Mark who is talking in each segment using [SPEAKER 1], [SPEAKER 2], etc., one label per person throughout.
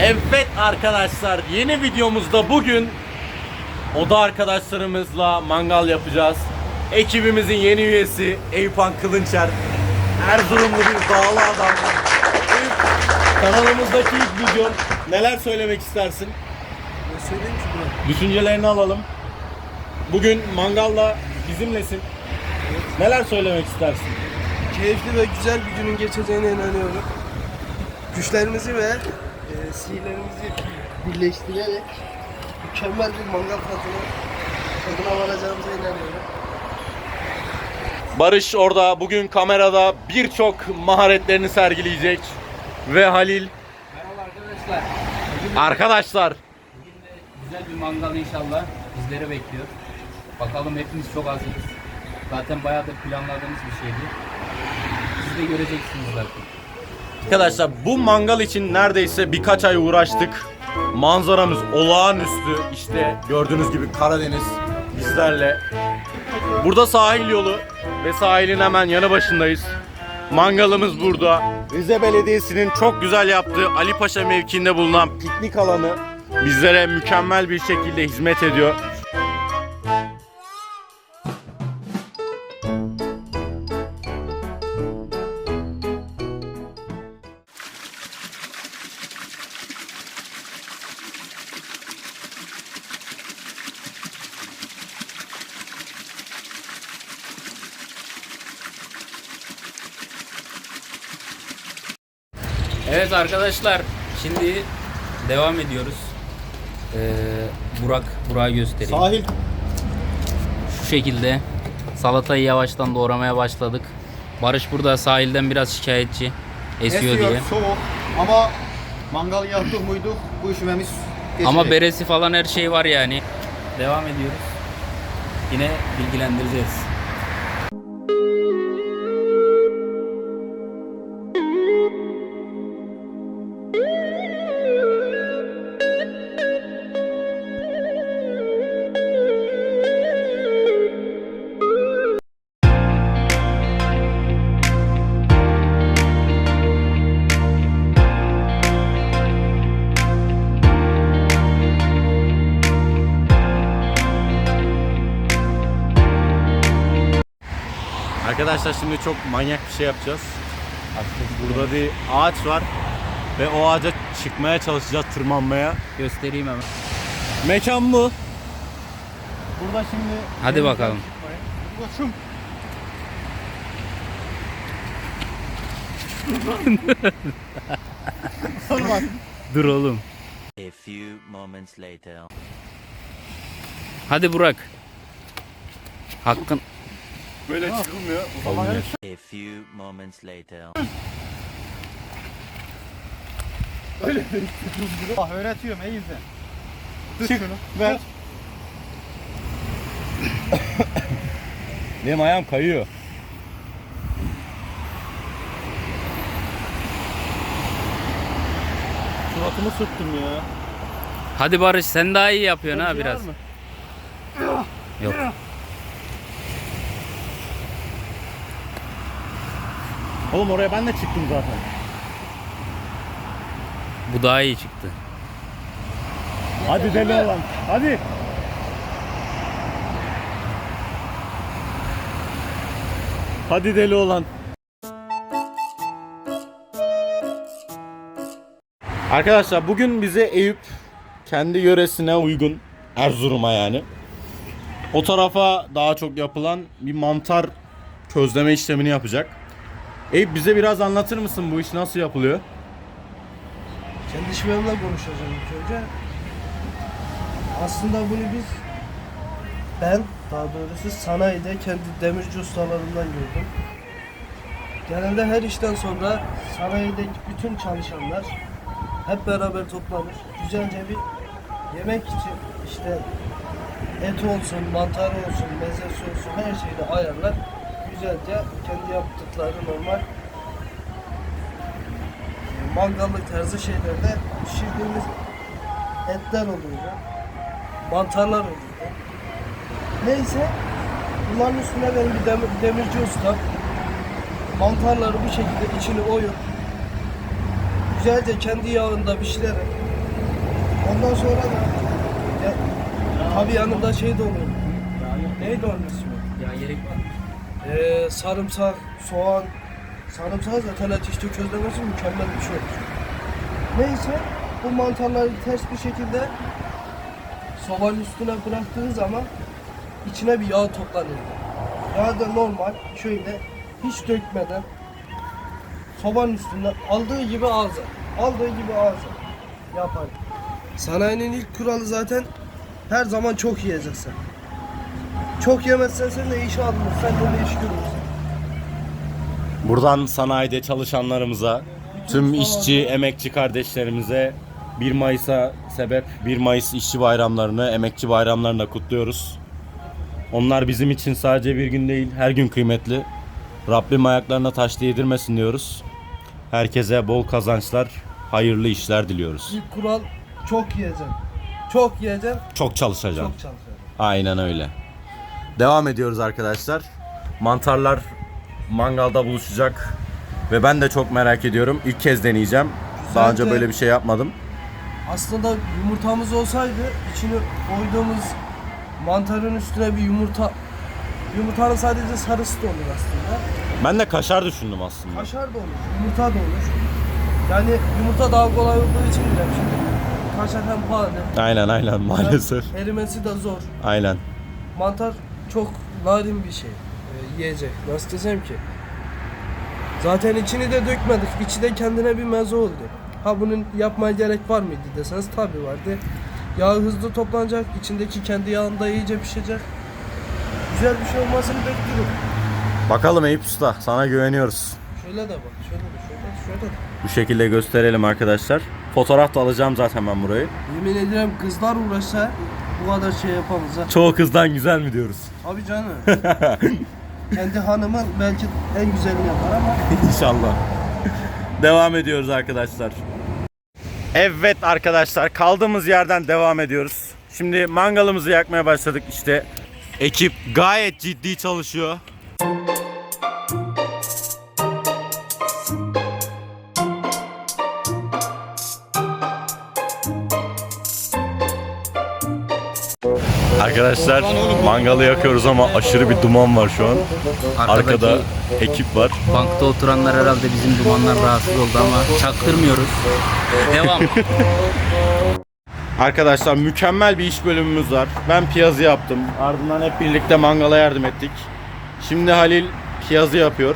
[SPEAKER 1] Evet arkadaşlar yeni videomuzda bugün oda arkadaşlarımızla mangal yapacağız. Ekibimizin yeni üyesi Eyüphan Kılınçer. Erzurumlu bir dağlı adam. Eyüp, kanalımızdaki ilk videon. Neler söylemek istersin?
[SPEAKER 2] Ne söyleyeyim ki buna?
[SPEAKER 1] Düşüncelerini alalım. Bugün mangalla bizimlesin. Neler söylemek istersin?
[SPEAKER 2] Keyifli ve güzel bir günün geçeceğine inanıyorum. Güçlerimizi ve sihirlerimizi birleştirerek mükemmel bir mangal tadına, tadına varacağımıza inanıyorum.
[SPEAKER 1] Barış orada bugün kamerada birçok maharetlerini sergileyecek. Ve Halil
[SPEAKER 3] Merhaba arkadaşlar. Bugün,
[SPEAKER 1] arkadaşlar
[SPEAKER 3] bugün de güzel bir mangal inşallah bizleri bekliyor. Bakalım hepimiz çok hazırız. Zaten bayağıdır planladığımız bir şeydi. Siz de göreceksiniz zaten.
[SPEAKER 1] Arkadaşlar bu mangal için neredeyse birkaç ay uğraştık. Manzaramız olağanüstü. İşte gördüğünüz gibi Karadeniz bizlerle. Burada sahil yolu ve sahilin hemen yanı başındayız. Mangalımız burada. Rize Belediyesi'nin çok güzel yaptığı Ali Paşa mevkiinde bulunan piknik alanı bizlere mükemmel bir şekilde hizmet ediyor.
[SPEAKER 3] Evet arkadaşlar şimdi devam ediyoruz. Ee, Burak, Burak'ı göstereyim.
[SPEAKER 1] Sahil
[SPEAKER 3] Şu şekilde salatayı yavaştan doğramaya başladık. Barış burada sahilden biraz şikayetçi. Esiyor diye.
[SPEAKER 4] soğuk ama mangal yaptık muyduk bu üşümemiz geçecek.
[SPEAKER 3] Ama beresi falan her şey var yani. Devam ediyoruz. Yine bilgilendireceğiz.
[SPEAKER 1] Arkadaşlar şimdi çok manyak bir şey yapacağız. Burada bir ağaç var ve o ağaca çıkmaya çalışacağız, tırmanmaya.
[SPEAKER 3] Göstereyim hemen.
[SPEAKER 1] Mekan bu.
[SPEAKER 4] Burada şimdi
[SPEAKER 3] Hadi bakalım.
[SPEAKER 4] Koçum.
[SPEAKER 3] Dur oğlum.
[SPEAKER 5] A few moments later.
[SPEAKER 3] Hadi Burak. Hakkın.
[SPEAKER 1] Böyle çıkılmıyor.
[SPEAKER 5] A few moments later.
[SPEAKER 4] Bak öğretiyorum iyi izle. Tut şunu. Ver.
[SPEAKER 1] Benim ayağım kayıyor.
[SPEAKER 4] Suratımı sürttüm ya.
[SPEAKER 3] Hadi Barış sen daha iyi yapıyorsun ha biraz. Yok.
[SPEAKER 1] Oğlum oraya ben de çıktım zaten.
[SPEAKER 3] Bu daha iyi çıktı.
[SPEAKER 1] Hadi deli olan. Hadi. Hadi deli olan. Arkadaşlar bugün bize Eyüp kendi yöresine uygun Erzurum'a yani. O tarafa daha çok yapılan bir mantar közleme işlemini yapacak. Eyüp bize biraz anlatır mısın bu iş nasıl yapılıyor?
[SPEAKER 2] Kendi şivemle konuşacağım ilk önce. Aslında bunu biz ben daha doğrusu sanayide kendi demirci ustalarımdan gördüm. Genelde her işten sonra sanayideki bütün çalışanlar hep beraber toplanır. Güzelce bir yemek için işte et olsun, mantar olsun, mezesi olsun her şeyi ayarlar. Güzelce kendi yaptıkları normal mangallık tarzı şeylerde pişirdiğimiz etler oluyordu. Mantarlar oluyordu. Neyse bunların üstüne benim bir demir, demirci usta mantarları bu şekilde içini oyup güzelce kendi yağında pişirerek ondan sonra da ya, tabii yanında şey de olur. Neydi onun ismi?
[SPEAKER 3] Ya gerek var?
[SPEAKER 2] Ee, sarımsak, soğan, sarımsak zaten ateşte közlemesi mükemmel bir şey olur. Neyse bu mantarları ters bir şekilde sobanın üstüne bıraktığın zaman içine bir yağ toplanıyor. Yağ da normal şöyle hiç dökmeden sobanın üstünde aldığı gibi ağza, aldığı gibi ağza yapar. Sanayinin ilk kuralı zaten her zaman çok yiyeceksin. Çok yemezsen sen de iş alınır, sen de iş görürsün.
[SPEAKER 1] Buradan sanayide çalışanlarımıza, tüm işçi, emekçi kardeşlerimize 1 Mayıs'a sebep 1 Mayıs işçi bayramlarını, emekçi bayramlarını da kutluyoruz. Onlar bizim için sadece bir gün değil, her gün kıymetli. Rabbim ayaklarına taş değdirmesin diyoruz. Herkese bol kazançlar, hayırlı işler diliyoruz.
[SPEAKER 2] İlk kural çok yiyeceksin. Çok yiyeceksin,
[SPEAKER 1] Çok çalışacağım.
[SPEAKER 2] çok çalışacaksın.
[SPEAKER 1] Aynen öyle. Devam ediyoruz arkadaşlar. Mantarlar mangalda buluşacak. Ve ben de çok merak ediyorum. İlk kez deneyeceğim. Daha önce böyle bir şey yapmadım.
[SPEAKER 2] Aslında yumurtamız olsaydı içine koyduğumuz mantarın üstüne bir yumurta yumurtanın sadece sarısı da olur aslında.
[SPEAKER 1] Ben de kaşar düşündüm aslında.
[SPEAKER 2] Kaşar da olur, yumurta da olur. Yani yumurta daha kolay olduğu için bile şimdi kaşar hem pahalı.
[SPEAKER 1] Aynen aynen maalesef.
[SPEAKER 2] Erimesi de zor.
[SPEAKER 1] Aynen.
[SPEAKER 2] Mantar çok narin bir şey. Ee, yiyecek. Nasıl desem ki? Zaten içini de dökmedik. İçi de kendine bir meze oldu. Ha bunun yapmaya gerek var mıydı deseniz tabi vardı. Yağ hızlı toplanacak. içindeki kendi yağında iyice pişecek. Güzel bir şey olmasını bekliyorum.
[SPEAKER 1] Bakalım Eyüp Usta sana güveniyoruz.
[SPEAKER 2] Şöyle de bak. Şöyle de şöyle de şöyle de.
[SPEAKER 1] Bu şekilde gösterelim arkadaşlar. Fotoğraf da alacağım zaten ben burayı.
[SPEAKER 2] Yemin ederim kızlar uğraşsa bu kadar şey yapamaz ha.
[SPEAKER 1] Çoğu kızdan güzel mi diyoruz?
[SPEAKER 2] Abi canım. kendi hanımın belki en güzelini yapar ama
[SPEAKER 1] İnşallah. Devam ediyoruz arkadaşlar. Evet arkadaşlar kaldığımız yerden devam ediyoruz. Şimdi mangalımızı yakmaya başladık işte. Ekip gayet ciddi çalışıyor. Arkadaşlar mangalı yakıyoruz ama aşırı bir duman var şu an. Arkada ekip var.
[SPEAKER 3] bankta oturanlar herhalde bizim dumanlar rahatsız oldu ama çaktırmıyoruz. Devam.
[SPEAKER 1] Arkadaşlar mükemmel bir iş bölümümüz var. Ben piyazı yaptım. Ardından hep birlikte mangala yardım ettik. Şimdi Halil piyazı yapıyor.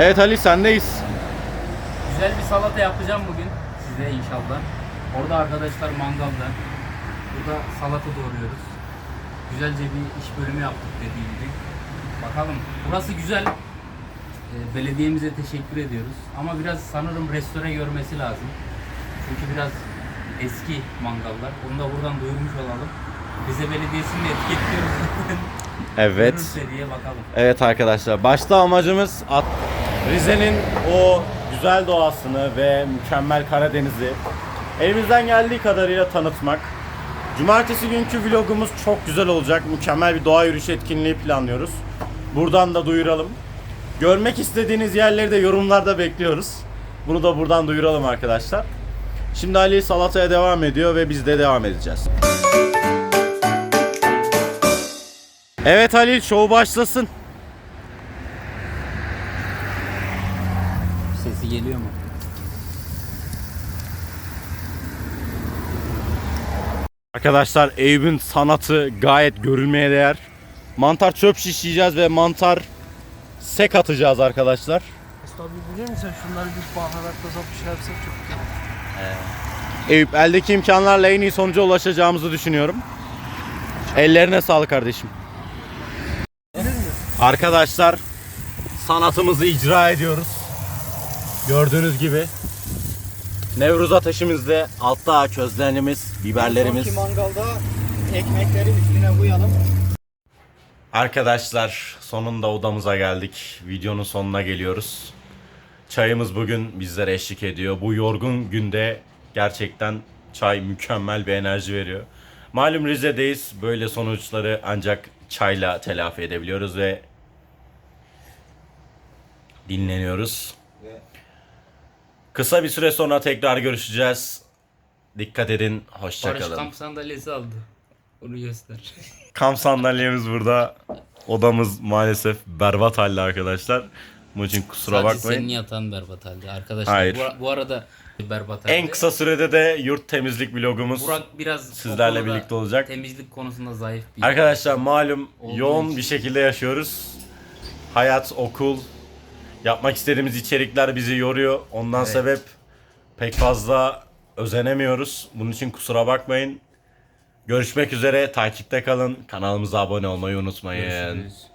[SPEAKER 1] Evet Halil sendeyiz.
[SPEAKER 3] Güzel bir salata yapacağım bugün size inşallah. Orada arkadaşlar mangalda. Burada salata doğruyoruz. Güzelce bir iş bölümü yaptık dediğim gibi. Bakalım. Burası güzel. Ee, belediyemize teşekkür ediyoruz. Ama biraz sanırım restore görmesi lazım. Çünkü biraz eski mangallar. Onu da buradan duyurmuş olalım. Bize belediyesini de etiketliyoruz.
[SPEAKER 1] Evet.
[SPEAKER 3] Diye bakalım.
[SPEAKER 1] Evet arkadaşlar başta amacımız at- Rize'nin o güzel doğasını ve mükemmel Karadeniz'i elimizden geldiği kadarıyla tanıtmak. Cumartesi günkü vlogumuz çok güzel olacak. Mükemmel bir doğa yürüyüşü etkinliği planlıyoruz. Buradan da duyuralım. Görmek istediğiniz yerleri de yorumlarda bekliyoruz. Bunu da buradan duyuralım arkadaşlar. Şimdi Ali salataya devam ediyor ve biz de devam edeceğiz. Evet Halil show başlasın. Arkadaşlar Eyüp'ün sanatı gayet görülmeye değer. Mantar çöp şişleyeceğiz ve mantar sek atacağız arkadaşlar.
[SPEAKER 2] Tabii biliyor musun şunları bir baharatlasak bir şey yapsak çok güzel.
[SPEAKER 1] Eyüp eldeki imkanlarla en iyi sonuca ulaşacağımızı düşünüyorum. Ellerine sağlık kardeşim. Arkadaşlar sanatımızı icra ediyoruz. Gördüğünüz gibi. Nevruz ateşimizde altta közlerimiz, biberlerimiz.
[SPEAKER 4] Mangalda ekmekleri üstüne koyalım.
[SPEAKER 1] Arkadaşlar sonunda odamıza geldik. Videonun sonuna geliyoruz. Çayımız bugün bizlere eşlik ediyor. Bu yorgun günde gerçekten çay mükemmel bir enerji veriyor. Malum Rize'deyiz. Böyle sonuçları ancak çayla telafi edebiliyoruz ve dinleniyoruz. Kısa bir süre sonra tekrar görüşeceğiz. Dikkat edin.
[SPEAKER 3] Barış
[SPEAKER 1] Hoşçakalın.
[SPEAKER 3] kamp sandalyesi aldı. Onu göster.
[SPEAKER 1] Kamp sandalyemiz burada. Odamız maalesef berbat halde arkadaşlar. Bunun için kusura
[SPEAKER 3] Sadece
[SPEAKER 1] bakmayın.
[SPEAKER 3] senin yatan berbat halde. Arkadaşlar
[SPEAKER 1] Hayır.
[SPEAKER 3] Bu, bu arada berbat halde.
[SPEAKER 1] En kısa sürede de yurt temizlik vlogumuz
[SPEAKER 3] Burak biraz
[SPEAKER 1] sizlerle
[SPEAKER 3] o konuda
[SPEAKER 1] birlikte olacak.
[SPEAKER 3] Temizlik konusunda zayıf bir
[SPEAKER 1] Arkadaşlar malum
[SPEAKER 3] Olduğu
[SPEAKER 1] yoğun
[SPEAKER 3] için.
[SPEAKER 1] bir şekilde yaşıyoruz. Hayat, okul, yapmak istediğimiz içerikler bizi yoruyor. Ondan
[SPEAKER 3] Evet.
[SPEAKER 1] sebep pek fazla özenemiyoruz. Bunun için kusura bakmayın. Görüşmek üzere. Takipte kalın. Kanalımıza abone olmayı unutmayın.
[SPEAKER 3] Görüşürüz.